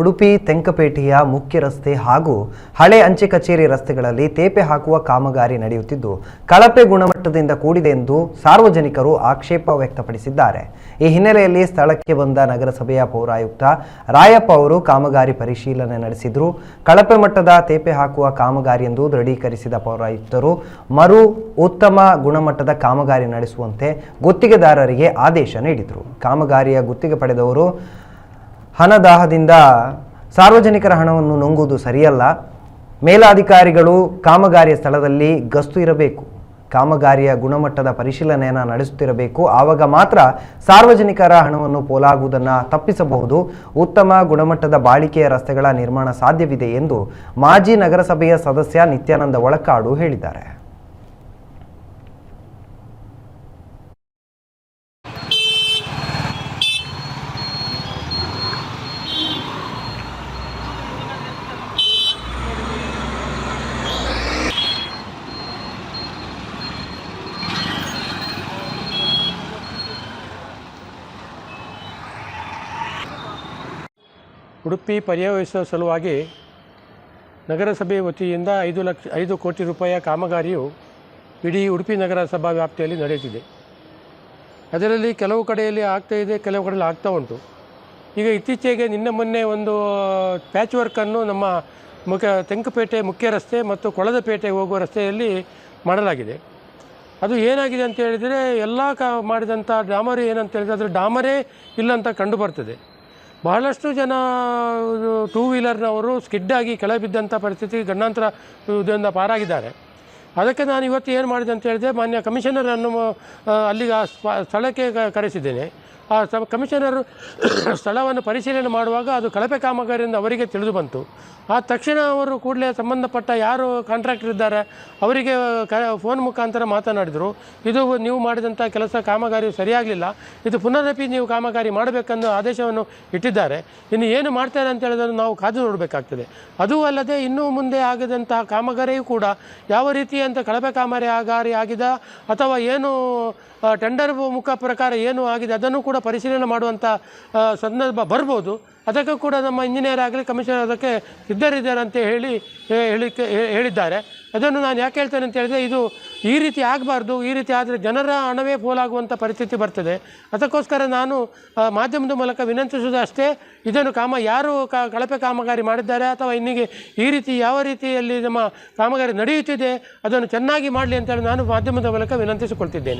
ಉಡುಪಿ, ತೆಂಕಪೇಟೆಯ ಮುಖ್ಯ ರಸ್ತೆ ಹಾಗೂ ಹಳೆ ಅಂಚೆ ಕಚೇರಿ ರಸ್ತೆಗಳಲ್ಲಿ ತೇಪೆ ಹಾಕುವ ಕಾಮಗಾರಿ ನಡೆಯುತ್ತಿದ್ದು, ಕಳಪೆ ಗುಣಮಟ್ಟದಿಂದ ಕೂಡಿದೆ ಎಂದು ಸಾರ್ವಜನಿಕರು ಆಕ್ಷೇಪ ವ್ಯಕ್ತಪಡಿಸಿದ್ದಾರೆ. ಈ ಹಿನ್ನೆಲೆಯಲ್ಲಿ ಸ್ಥಳಕ್ಕೆ ಬಂದ ನಗರಸಭೆಯ ಪೌರಾಯುಕ್ತ ರಾಯಪ್ಪ ಅವರು ಕಾಮಗಾರಿ ಪರಿಶೀಲನೆ ನಡೆಸಿದ್ರು. ಕಳಪೆ ಮಟ್ಟದ ತೇಪೆ ಹಾಕುವ ಕಾಮಗಾರಿ ಎಂದು ದೃಢೀಕರಿಸಿದ ಪೌರಾಯುಕ್ತರು, ಮರು ಉತ್ತಮ ಗುಣಮಟ್ಟದ ಕಾಮಗಾರಿ ನಡೆಸುವಂತೆ ಗುತ್ತಿಗೆದಾರರಿಗೆ ಆದೇಶ ನೀಡಿದರು. ಕಾಮಗಾರಿಯ ಗುತ್ತಿಗೆ ಪಡೆದವರು ಹಣದಾಹದಿಂದ ಸಾರ್ವಜನಿಕರ ಹಣವನ್ನು ನುಂಗುವುದು ಸರಿಯಲ್ಲ. ಮೇಲಾಧಿಕಾರಿಗಳು ಕಾಮಗಾರಿಯ ಸ್ಥಳದಲ್ಲಿ ಗಸ್ತು ಇರಬೇಕು. ಕಾಮಗಾರಿಯ ಗುಣಮಟ್ಟದ ಪರಿಶೀಲನೆಯನ್ನು ನಡೆಸುತ್ತಿರಬೇಕು. ಆವಾಗ ಮಾತ್ರ ಸಾರ್ವಜನಿಕರ ಹಣವನ್ನು ಪೋಲಾಗುವುದನ್ನು ತಪ್ಪಿಸಬಹುದು. ಉತ್ತಮ ಗುಣಮಟ್ಟದ ಬಾಳಿಕೆಯ ರಸ್ತೆಗಳ ನಿರ್ಮಾಣ ಸಾಧ್ಯವಿದೆ ಎಂದು ಮಾಜಿ ನಗರಸಭೆಯ ಸದಸ್ಯ ನಿತ್ಯಾನಂದ ಒಳಕಾಡು ಹೇಳಿದ್ದಾರೆ. ಉಡುಪಿ ಪರ್ಯವಹಿಸುವ ಸಲುವಾಗಿ ನಗರಸಭೆ ವತಿಯಿಂದ ಐದು ಲಕ್ಷ, ಐದು ಕೋಟಿ ರೂಪಾಯಿಯ ಕಾಮಗಾರಿಯು ಇಡೀ ಉಡುಪಿ ನಗರಸಭಾ ವ್ಯಾಪ್ತಿಯಲ್ಲಿ ನಡೆಯುತ್ತಿದೆ. ಅದರಲ್ಲಿ ಕೆಲವು ಕಡೆಯಲ್ಲಿ ಆಗ್ತಾ ಇದೆ, ಕೆಲವು ಕಡೆಯಲ್ಲಿ ಆಗ್ತಾ ಉಂಟು. ಈಗ ಇತ್ತೀಚೆಗೆ ನಿನ್ನೆ ಮೊನ್ನೆ ಒಂದು ಪ್ಯಾಚ್ ವರ್ಕನ್ನು ನಮ್ಮ ಮುಖ್ಯ, ತೆಂಕುಪೇಟೆ ಮುಖ್ಯ ರಸ್ತೆ ಮತ್ತು ಕೊಳದಪೇಟೆ ಹೋಗುವ ರಸ್ತೆಯಲ್ಲಿ ಮಾಡಲಾಗಿದೆ. ಅದು ಏನಾಗಿದೆ ಅಂತ ಹೇಳಿದರೆ, ಎಲ್ಲ ಕ ಮಾಡಿದಂಥ ಡಾಮರು ಏನಂತ ಹೇಳಿದರೆ ಅದರ ಡಾಮರೇ ಇಲ್ಲ ಅಂತ ಕಂಡು ಬರ್ತದೆ. ಬಹಳಷ್ಟು ಜನ ಟೂ ವೀಲರ್ನವರು ಸ್ಕಿಡ್ ಆಗಿ ಕೆಳಗೆ ಬಿದ್ದಂಥ ಪರಿಸ್ಥಿತಿ ಗಂಡಾಂತರ ಇದರಿಂದ ಪಾರಾಗಿದ್ದಾರೆ. ಅದಕ್ಕೆ ನಾನು ಇವತ್ತು ಏನು ಮಾಡಿದೆ ಅಂತ ಹೇಳಿದೆ ಮಾನ್ಯ ಕಮಿಷನರನ್ನು ಅಲ್ಲಿಗೆ ಆ ಸ್ಥಳಕ್ಕೆ ಕರೆಸಿದ್ದೇನೆ. ಆ ಸ ಕಮಿಷನರು ಸ್ಥಳವನ್ನು ಪರಿಶೀಲನೆ ಮಾಡುವಾಗ ಅದು ಕಳಪೆ ಕಾಮಗಾರಿಯಿಂದ ಅವರಿಗೆ ತಿಳಿದು ಬಂತು. ಆ ತಕ್ಷಣ ಅವರು ಕೂಡಲೇ ಸಂಬಂಧಪಟ್ಟ ಯಾರು ಕಾಂಟ್ರಾಕ್ಟರ್ ಇದ್ದಾರೆ, ಅವರಿಗೆ, ಕ ಫೋನ್ ಮುಖಾಂತರ ಮಾತನಾಡಿದರು. ಇದು ನೀವು ಮಾಡಿದಂಥ ಕೆಲಸ ಕಾಮಗಾರಿ ಸರಿಯಾಗಲಿಲ್ಲ. ಇದು ಪುನರಪಿ ನೀವು ಕಾಮಗಾರಿ ಮಾಡಬೇಕೆಂದು ಆದೇಶವನ್ನು ಇಟ್ಟಿದ್ದಾರೆ. ಇನ್ನು ಏನು ಮಾಡ್ತಾರೆ ಅಂತ ಹೇಳಿದ್ರೆ ನಾವು ಕಾದು ನೋಡಬೇಕಾಗ್ತದೆ. ಅದೂ ಅಲ್ಲದೆ ಇನ್ನೂ ಮುಂದೆ ಆಗದಂತಹ ಕಾಮಗಾರಿಯೂ ಕೂಡ ಯಾವ ರೀತಿಯಂಥ ಕಳಪೆ ಕಾಮಗಾರಿ ಆಗಿದೆ ಅಥವಾ ಏನು ಟೆಂಡರ್ ಮುಖ ಪ್ರಕಾರ ಏನು ಆಗಿದೆ ಅದನ್ನು ಕೂಡ ಪರಿಶೀಲನೆ ಮಾಡುವಂಥ ಸಂದರ್ಭ ಬರ್ಬೋದು. ಅದಕ್ಕೂ ಕೂಡ ನಮ್ಮ ಇಂಜಿನಿಯರ್ ಆಗಲಿ ಕಮಿಷನರ್ ಅದಕ್ಕೆ ಇದ್ದರಿದ್ದಾರೆ ಅಂತ ಹೇಳಿ ಹೇಳಿಕೆ ಹೇಳಿದ್ದಾರೆ. ಅದನ್ನು ನಾನು ಯಾಕೆ ಹೇಳ್ತೇನೆ ಅಂತ ಹೇಳಿದರೆ, ಇದು ಈ ರೀತಿ ಆಗಬಾರ್ದು, ಈ ರೀತಿ ಆದರೆ ಜನರ ಹಣವೇ ಪೋಲಾಗುವಂಥ ಪರಿಸ್ಥಿತಿ ಬರ್ತದೆ. ಅದಕ್ಕೋಸ್ಕರ ನಾನು ಮಾಧ್ಯಮದ ಮೂಲಕ ವಿನಂತಿಸುವುದಷ್ಟೇ ಇದನ್ನು ಕಾಮ, ಯಾರು ಕಳಪೆ ಕಾಮಗಾರಿ ಮಾಡಿದ್ದಾರೆ ಅಥವಾ ಇನ್ನಿಗೆ ಈ ರೀತಿ ಯಾವ ರೀತಿಯಲ್ಲಿ ನಮ್ಮ ಕಾಮಗಾರಿ ನಡೆಯುತ್ತಿದೆ, ಅದನ್ನು ಚೆನ್ನಾಗಿ ಮಾಡಲಿ ಅಂತೇಳಿ ನಾನು ಮಾಧ್ಯಮದ ಮೂಲಕ ವಿನಂತಿಸಿಕೊಳ್ತಿದ್ದೇನೆ.